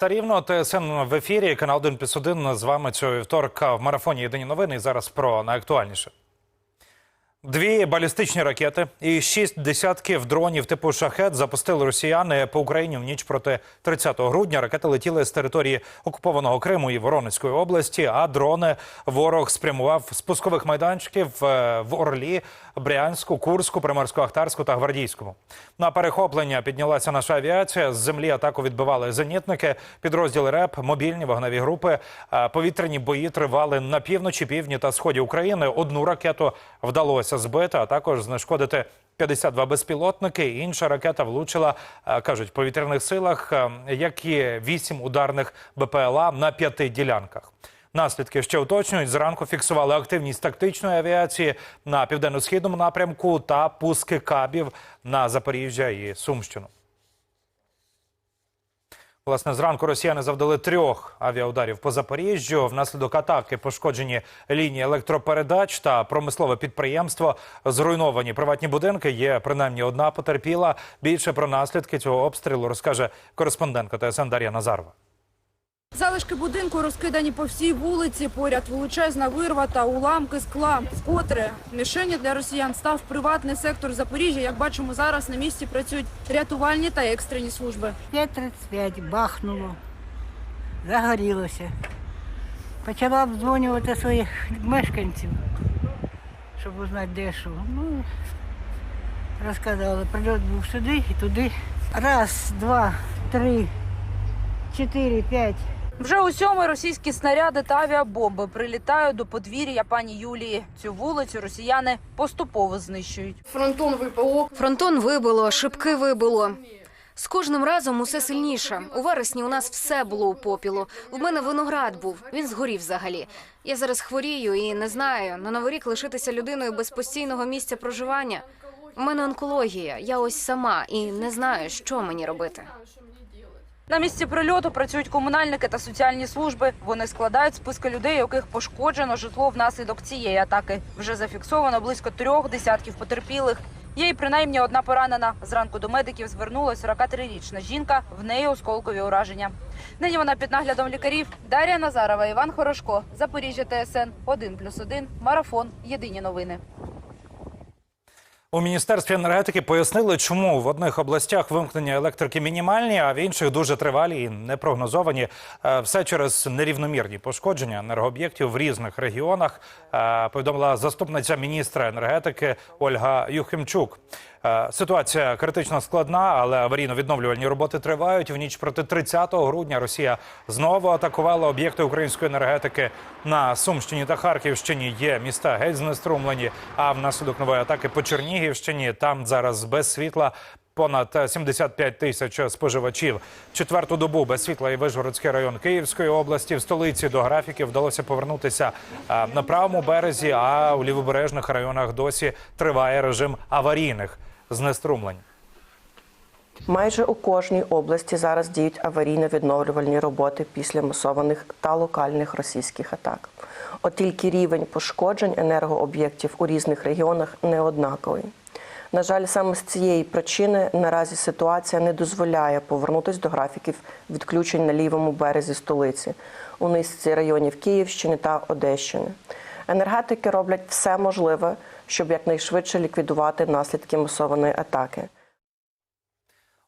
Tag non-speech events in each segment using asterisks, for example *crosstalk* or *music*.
Та рівно ТСН в ефірі. Канал 1 плюс 1 з вами цього вівторка в марафоні Єдині новини. І зараз про найактуальніше. Дві балістичні ракети і шість десятків дронів типу шахет запустили росіяни по Україні в ніч проти 30 грудня. Ракети летіли з території окупованого Криму і Воронезької області. А дрони ворог спрямував з пускових майданчиків е, в Орлі, Брянську, Курську, Приморсько-Ахтарську та Гвардійському. На перехоплення піднялася наша авіація. З землі атаку відбивали зенітники, підрозділи РЕП, мобільні вогневі групи. Повітряні бої тривали на півночі, півдні та сході України. Одну ракету вдалося збити, а також знешкодити 52 безпілотники. Інша ракета влучила, кажуть, в повітряних силах, як і вісім ударних БПЛА на п'яти ділянках. Наслідки ще уточнюють. Зранку фіксували активність тактичної авіації на південно-східному напрямку та пуски кабів на Запоріжжя і Сумщину. Власне, зранку росіяни завдали трьох авіаударів по Запоріжжю. Внаслідок атаки пошкоджені лінії електропередач та промислове підприємство. Зруйновані приватні будинки. Є принаймні одна потерпіла. Більше про наслідки цього обстрілу розкаже кореспондентка ТСН Дар'я Назарова. Залишки будинку розкидані по всій вулиці, поряд величезна вирва та уламки скла. Вкотре мішені для росіян став приватний сектор Запоріжжя. Як бачимо, зараз на місці працюють рятувальні та екстрені служби. 5.35 бахнуло, загорілося. Почала обдзвонювати своїх мешканців, щоб узнати, де що. Ну, розказали, прильот був сюди і туди. Раз, два, три, чотири, п'ять. Вже у сьомий російські снаряди та авіабомби прилітають до подвір'я пані Юлії. Цю вулицю росіяни поступово знищують. Фронтон ВПО. Фронтон вибило, шибки вибило. З кожним разом усе сильніше. У вересні у нас все було у попілу. У мене виноград був, він згорів взагалі. Я зараз хворію і не знаю на новий рік лишитися людиною без постійного місця проживання. У мене онкологія. Я ось сама і не знаю, що мені робити. На місці прильоту працюють комунальники та соціальні служби. Вони складають списки людей, яких пошкоджено житло внаслідок цієї атаки. Вже зафіксовано близько трьох десятків потерпілих. Є й принаймні одна поранена. Зранку до медиків звернулася 43-річна жінка. В неї осколкові ураження. Нині вона під наглядом лікарів. Дар'я Назарова, Іван Хорошко, Запоріжжя ТСН 1+,1, Марафон. Єдині новини. У міністерстві енергетики пояснили, чому в одних областях вимкнення електрики мінімальні, а в інших дуже тривалі і непрогнозовані. Е, Все через нерівномірні пошкодження енергооб'єктів в різних регіонах. е, Повідомила заступниця міністра енергетики Ольга Юхимчук. Е, Ситуація критично складна, але аварійно-відновлювальні роботи тривають. В ніч проти 30 грудня Росія знову атакувала об'єкти української енергетики на Сумщині та Харківщині. Є міста геть знеструмлені. А внаслідок нової атаки по Чернігівщині там зараз без світла. Понад 75 тисяч споживачів. Четверту добу без світла і Вишгородський район Київської області. В столиці до графіків вдалося повернутися е, на правому березі, а у лівобережних районах досі триває режим аварійних знеструмлень. Майже у кожній області зараз діють аварійно-відновлювальні роботи після масованих та локальних російських атак. От тільки рівень пошкоджень енергооб'єктів у різних регіонах не однаковий. На жаль, саме з цієї причини наразі ситуація не дозволяє повернутися до графіків відключень на лівому березі столиці у низці районів Київщини та Одещини. Енергетики роблять все можливе, щоб якнайшвидше ліквідувати наслідки масованої атаки.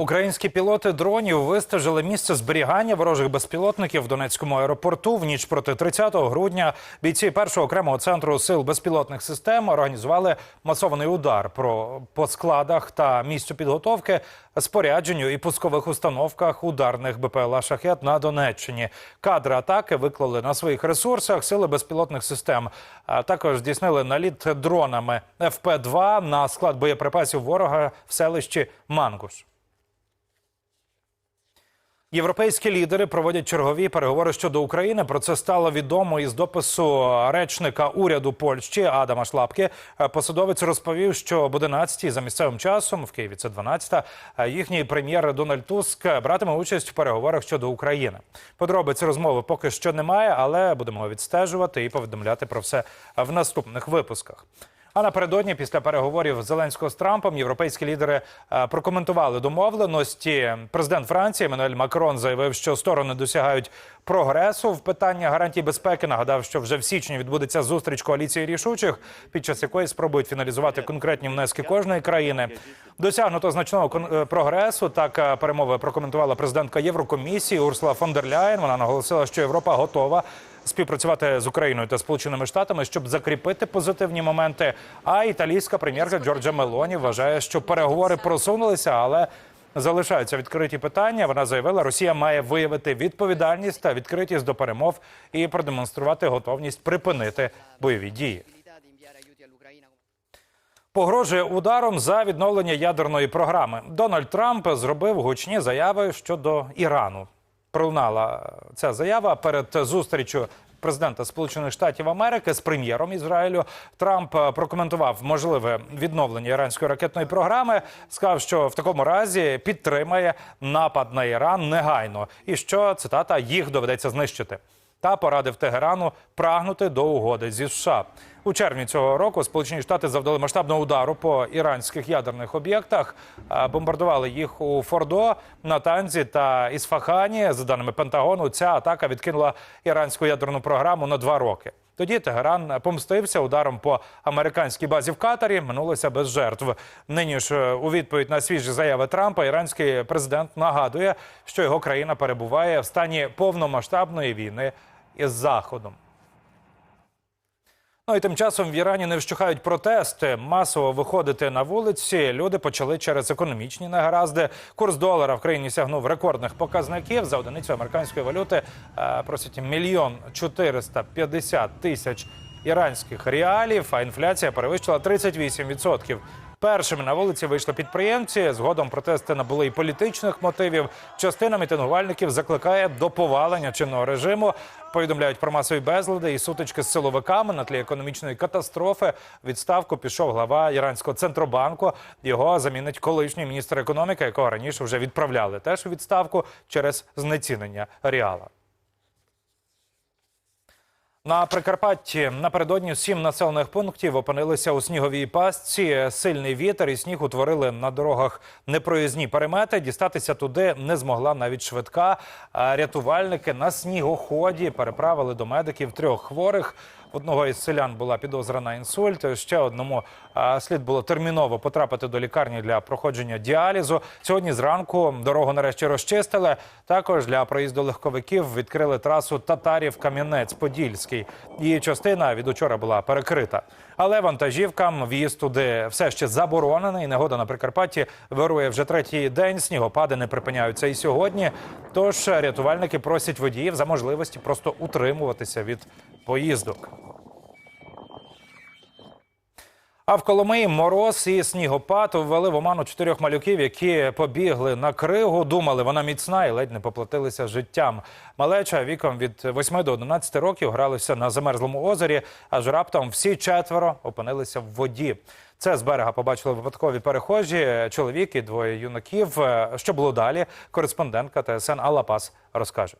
Українські пілоти дронів вистежили місце зберігання ворожих безпілотників в Донецькому аеропорту в ніч проти 30 грудня. Бійці першого окремого центру сил безпілотних систем організували масований удар про по складах та місцю підготовки, спорядженню і пускових установках ударних БПЛА шахет на Донеччині. Кадри атаки виклали на своїх ресурсах сили безпілотних систем. А також здійснили наліт дронами ФП-2 на склад боєприпасів ворога в селищі Мангуш. Європейські лідери проводять чергові переговори щодо України. Про це стало відомо із допису речника уряду Польщі Адама Шлапки. Посадовець розповів, що об 11 за місцевим часом в Києві це 12, їхній прем'єр Дональд Туск братиме участь в переговорах щодо України. Подробиць розмови поки що немає, але будемо відстежувати і повідомляти про все в наступних випусках. А напередодні, після переговорів Зеленського з Трампом, європейські лідери е, прокоментували домовленості. Президент Франції Еммануель Макрон заявив, що сторони досягають прогресу в питанні гарантій безпеки. Нагадав, що вже в січні відбудеться зустріч коаліції рішучих, під час якої спробують фіналізувати конкретні внески кожної країни. Досягнуто значного е, прогресу. Так е, перемови прокоментувала президентка Єврокомісії Урсула фон дер Ляєн. Вона наголосила, що Європа готова співпрацювати з Україною та Сполученими Штатами, щоб закріпити позитивні моменти. А італійська прем'єрка Джорджа Мелоні вважає, що переговори просунулися, але залишаються відкриті питання. Вона заявила, Росія має виявити відповідальність та відкритість до перемов і продемонструвати готовність припинити бойові дії. Погрожує ударом за відновлення ядерної програми. Дональд Трамп зробив гучні заяви щодо Ірану. Пролунала ця заява перед зустрічю президента Сполучених Штатів Америки з прем'єром Ізраїлю. Трамп е, прокоментував можливе відновлення іранської ракетної програми. Сказав, що в такому разі підтримає напад на Іран негайно, і що цитата їх доведеться знищити та порадив Тегерану прагнути до угоди зі США. У червні цього року Сполучені Штати завдали масштабного удару по іранських ядерних об'єктах, бомбардували їх у Фордо, Натанзі та Ісфахані. За даними Пентагону, ця атака відкинула іранську ядерну програму на два роки. Тоді Тегеран помстився ударом по американській базі в Катарі. Минулося без жертв. Нині ж е, у відповідь на свіжі заяви Трампа іранський президент нагадує, що його країна перебуває в стані повномасштабної війни із заходом. Ну і тим часом в Ірані не вщухають протести. Масово виходити на вулиці люди почали через економічні негаразди. Курс долара в країні сягнув рекордних показників. За одиницю американської валюти е, просять мільйон 450 тисяч іранських реалів, а інфляція перевищила 38%. Першими на вулиці вийшли підприємці. Згодом протести набули і політичних мотивів. Частина мітингувальників закликає до повалення чинного режиму. Повідомляють про масові безлади і сутички з силовиками на тлі економічної катастрофи. Відставку пішов глава іранського центробанку. Його замінить колишній міністр економіки, якого раніше вже відправляли теж у відставку через знецінення реала. На Прикарпатті напередодні сім населених пунктів опинилися у сніговій пастці. Сильний вітер і сніг утворили на дорогах непроїзні перемети. Дістатися туди не змогла навіть швидка. Рятувальники на снігоході переправили до медиків трьох хворих. Одного із селян була підозра на інсульт. Ще одному слід було терміново потрапити до лікарні для проходження діалізу. Сьогодні зранку дорогу нарешті розчистили. Також для проїзду легковиків відкрили трасу Татарів Кам'янець-Подільський. Її частина від учора була перекрита. Але вантажівкам в'їзд туди все ще заборонений. Негода на Прикарпатті вирує вже третій день. Снігопади не припиняються і сьогодні. Тож рятувальники просять водіїв за можливості просто утримуватися від поїздок. А в Коломиї мороз і снігопад ввели в оману чотирьох малюків, які побігли на кригу. Думали, вона міцна і ледь не поплатилися життям. Малеча віком від 8 до 11 років гралися на замерзлому озері, аж раптом всі четверо опинилися в воді. Це з берега побачили випадкові перехожі. Чоловік і двоє юнаків. Що було далі? Кореспондентка ТСН Алла Пас розкаже.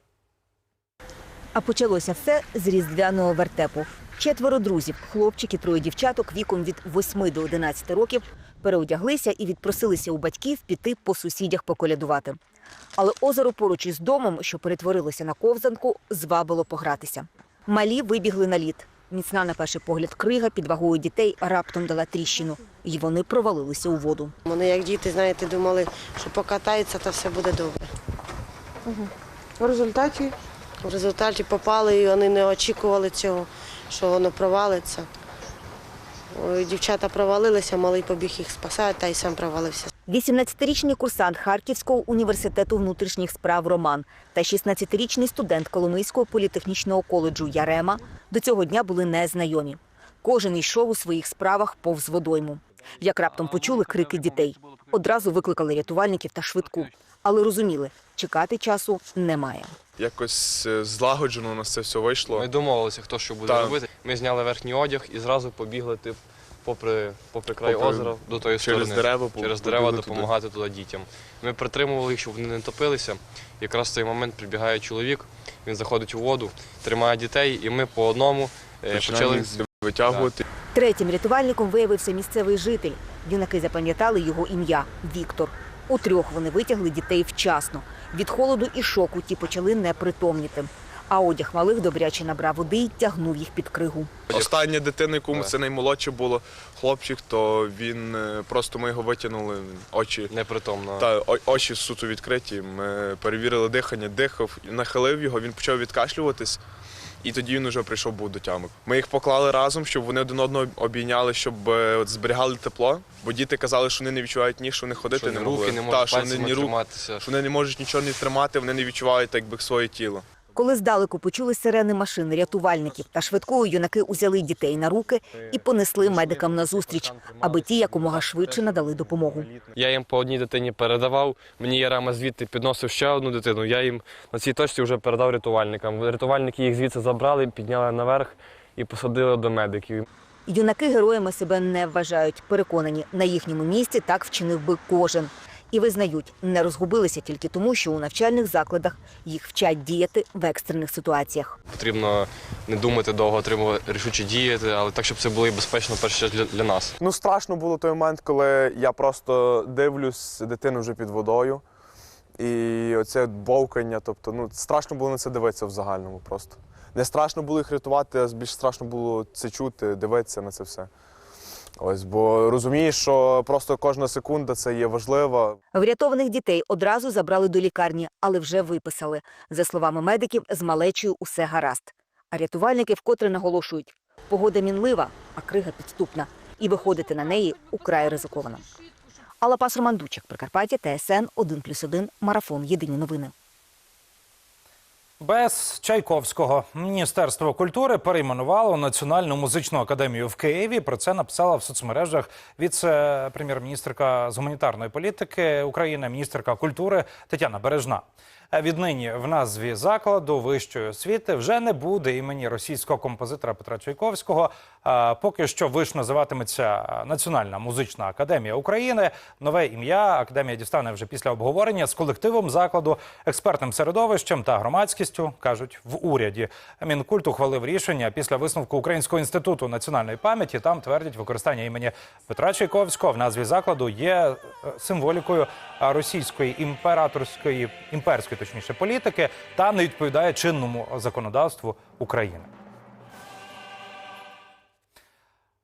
А почалося все з різдвяного вертепу. Четверо друзів, хлопчик і троє дівчаток віком від 8 до 11 років переодяглися і відпросилися у батьків піти по сусідях поколядувати. Але озеро поруч із домом, що перетворилося на ковзанку, звабило погратися. Малі вибігли на лід. Міцна на перший погляд крига під вагою дітей раптом дала тріщину, і вони провалилися у воду. Вони як діти, знаєте, думали, що покатаються, то все буде добре. В результаті В результаті попали і вони не очікували цього, що воно провалиться. Дівчата провалилися, малий побіг їх спасати, та й сам провалився. 18-річний курсант Харківського університету внутрішніх справ Роман та 16-річний студент Коломийського політехнічного коледжу Ярема до цього дня були незнайомі. Кожен йшов у своїх справах повз водойму. Як раптом почули крики дітей, одразу викликали рятувальників та швидку, але розуміли, чекати часу немає. Якось е, злагоджено у нас це все вийшло. Ми домовилися, хто що буде Так. робити. Ми зняли верхній одяг і зразу побігли тип, попри, попри край Попри- озера до тої через сторони. дерева через дерева побігли туди. допомагати туди дітям. Ми притримували їх, щоб вони не топилися. Якраз в цей момент прибігає чоловік, він заходить у воду, тримає дітей, і ми по одному е, Починаємо почали їх витягувати. Третім рятувальником виявився місцевий житель. Юнаки запам'ятали його ім'я Віктор. У трьох вони витягли дітей вчасно. Від холоду і шоку ті почали непритомніти. А одяг малих добряче набрав води і тягнув їх під кригу. Остання дитина, якому це наймолодше було хлопчик, то він е, просто ми його витягнули, очі. Непритомно. Та о- очі суто відкриті. Ми перевірили дихання, дихав, нахилив його, він почав відкашлюватись, і тоді він вже прийшов був до тями. Ми їх поклали разом, щоб вони один одного обійняли, щоб е, от, зберігали тепло. Бо діти казали, що вони не відчувають ні, що вони ходити Що не не могли. руки не Та, що вони ні рук, що вони не можуть нічого не тримати, вони не відчувають так би своє тіло. Коли здалеку почули сирени машин рятувальників та швидкою юнаки узяли дітей на руки і понесли медикам назустріч, аби ті якомога швидше надали допомогу. Я їм по одній дитині передавав. Мені Ярема звідти підносив ще одну дитину. Я їм на цій точці вже передав рятувальникам. Рятувальники їх звідси забрали, підняли наверх і посадили до медиків. Юнаки героями себе не вважають. Переконані, на їхньому місці так вчинив би кожен. І визнають, не розгубилися тільки тому, що у навчальних закладах їх вчать діяти в екстрених ситуаціях. Потрібно не думати довго, треба рішуче діяти, але так, щоб це було і безпечно перше для, для нас. Ну, страшно було той момент, коли я просто дивлюсь дитину вже під водою. І оце бовкання, тобто, ну, страшно було на це дивитися в загальному просто. Не страшно було їх рятувати, а більш страшно було це чути, дивитися на це все. Ось, бо розумієш, що просто кожна секунда це є важлива. Врятованих дітей одразу забрали до лікарні, але вже виписали. За словами медиків, з малечою усе гаразд. А рятувальники вкотре наголошують: погода мінлива, а крига підступна, і виходити на неї украй ризиковано. Алла Пас Роман Дучик, Прикарпаття, ТСН 1+,1, Марафон. Єдині новини. Без Чайковського Міністерство культури перейменувало Національну музичну академію в Києві. Про це написала в соцмережах віце-прем'єр-міністрка з гуманітарної політики України, міністерка культури Тетяна Бережна. Віднині в назві закладу вищої освіти вже не буде імені російського композитора Петра Чайковського. Поки що виш називатиметься Національна музична академія України. Нове ім'я академія дістане вже після обговорення з колективом закладу, експертним середовищем та громадськістю кажуть в уряді. Мінкульт ухвалив рішення після висновку Українського інституту національної пам'яті. Там твердять, використання імені Петра Чайковського в назві закладу є е, символікою російської імператорської імперської, точніше, політики та не відповідає чинному законодавству України.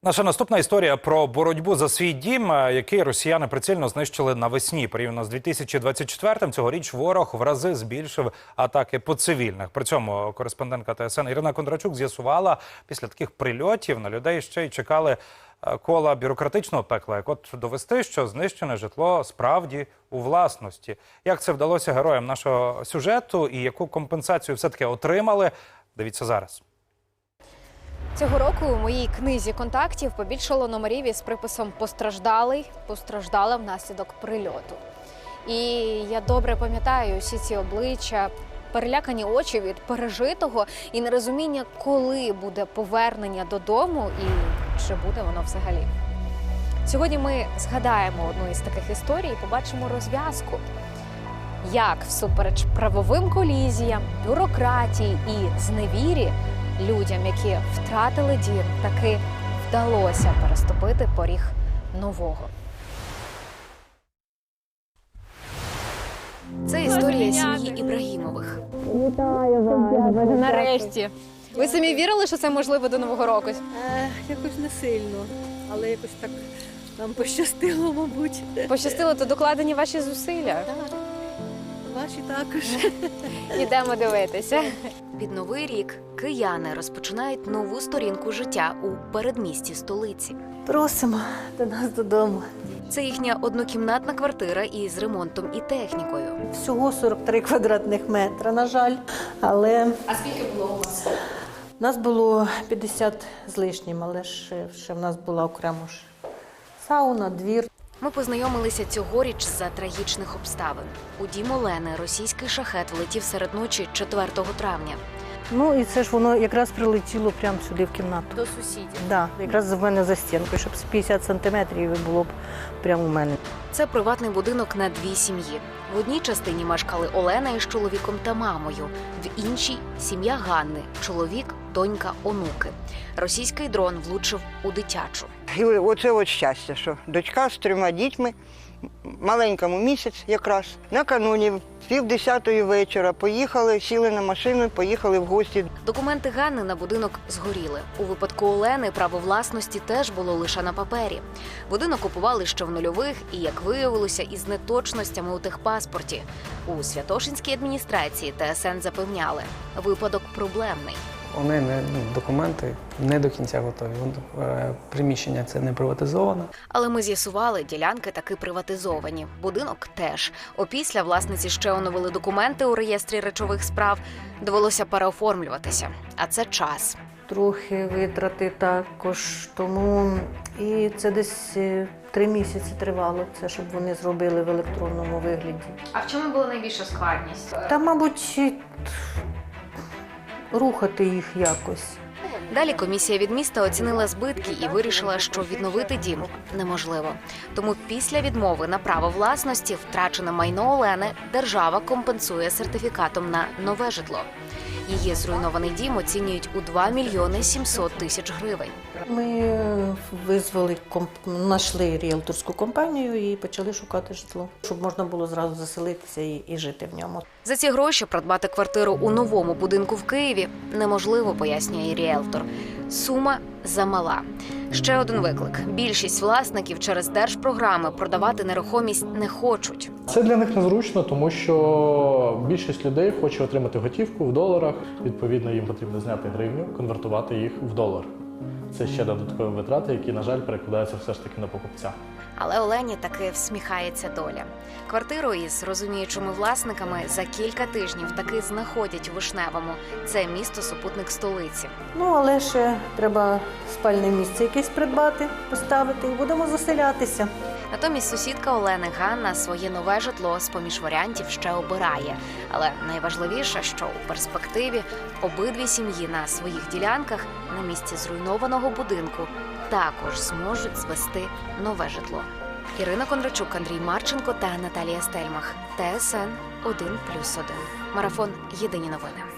Наша наступна історія про боротьбу за свій дім, е, який росіяни прицільно знищили навесні. Порівняно з 2024-м цьогоріч ворог в рази збільшив атаки по цивільних. При цьому кореспондентка ТСН Ірина Кондрачук з'ясувала, після таких прильотів на людей ще й чекали е, кола бюрократичного пекла, як от довести, що знищене житло справді у власності. Як це вдалося героям нашого сюжету і яку компенсацію все таки отримали? Дивіться зараз. Цього року у моїй книзі контактів побільшало номерів із приписом Постраждалий, постраждала внаслідок прильоту. І я добре пам'ятаю усі ці обличчя, перелякані очі від пережитого і нерозуміння, коли буде повернення додому і чи буде воно взагалі. Сьогодні ми згадаємо одну із таких історій і побачимо розв'язку. Як всупереч правовим колізіям, бюрократії і зневірі людям, які втратили дім, таки вдалося переступити поріг нового. Це історія сім'ї Ібрагімових. Вітаю вас! Нарешті. Ви самі вірили, що це можливо до нового року? Е, якось не сильно, але якось так нам пощастило, мабуть. Пощастило, то докладені ваші зусилля. Ваші також. *laughs* Ідемо дивитися. Під новий рік кияни розпочинають нову сторінку життя у передмісті столиці. Просимо до нас додому. Це їхня однокімнатна квартира із ремонтом і технікою. Всього 43 квадратних метра, на жаль. Але А скільки було у вас? нас було 50 з лишнім, але ще, ще в нас була окремо ж сауна, двір. Ми познайомилися цьогоріч за трагічних обставин. У дім Олени російський шахет влетів серед ночі 4 травня. Ну і це ж воно якраз прилетіло прямо сюди в кімнату. До сусідів. Да, якраз в мене за стінкою, щоб з 50 сантиметрів було б прямо у мене. Це приватний будинок на дві сім'ї. В одній частині мешкали Олена із чоловіком та мамою, в іншій сім'я Ганни, чоловік, донька, онуки. Російський дрон влучив у дитячу. І оце от щастя, що дочка з трьома дітьми, маленькому місяць якраз, накануні пів десятої вечора поїхали, сіли на машину, поїхали в гості Документи Ганни на будинок згоріли. У випадку Олени право власності теж було лише на папері. Будинок купували ще в нульових і, як виявилося, із неточностями у техпаспорті. У Святошинській адміністрації ТСН запевняли, випадок проблемний. Вони не ну, документи не до кінця готові. Е, Приміщення це не приватизоване. Але ми з'ясували, ділянки таки приватизовані. Будинок теж. Опісля власниці ще оновили документи у реєстрі речових справ. Довелося переоформлюватися. А це час. Трохи витрати також. Тому і це десь е, три місяці тривало, це щоб вони зробили в електронному вигляді. А в чому була найбільша складність? Та, мабуть, рухати їх якось. Далі комісія від міста оцінила збитки і вирішила, що відновити дім неможливо. Тому після відмови на право власності втрачене майно Олени держава компенсує сертифікатом на нове житло. Її зруйнований дім оцінюють у 2 мільйони 700 тисяч гривень. Ми е, визвали знайшли ріелторську компанію і почали шукати житло, щоб можна було зразу заселитися і, і жити в ньому. За ці гроші придбати квартиру у новому будинку в Києві неможливо, пояснює ріелтор. Сума замала. Ще один виклик: більшість власників через держпрограми продавати нерухомість не хочуть. Це для них незручно, тому що більшість людей хоче отримати готівку в доларах. Відповідно, їм потрібно зняти гривню, конвертувати їх в долар. Це ще додаткові витрати, які, на жаль, перекладаються все ж таки на покупця. Але Олені таки всміхається доля. Квартиру із розуміючими власниками за кілька тижнів таки знаходять у Вишневому. Це місто супутник столиці. Ну але ще треба спальне місце якесь придбати, поставити і будемо заселятися. Натомість сусідка Олени Ганна своє нове житло з поміж варіантів ще обирає. Але найважливіше, що у перспективі обидві сім'ї на своїх ділянках на місці зруйнованого будинку також зможуть звести нове житло. Ірина Кондрачук, Андрій Марченко та Наталія Стельмах. ТСН 1+,1. Марафон Єдині новини.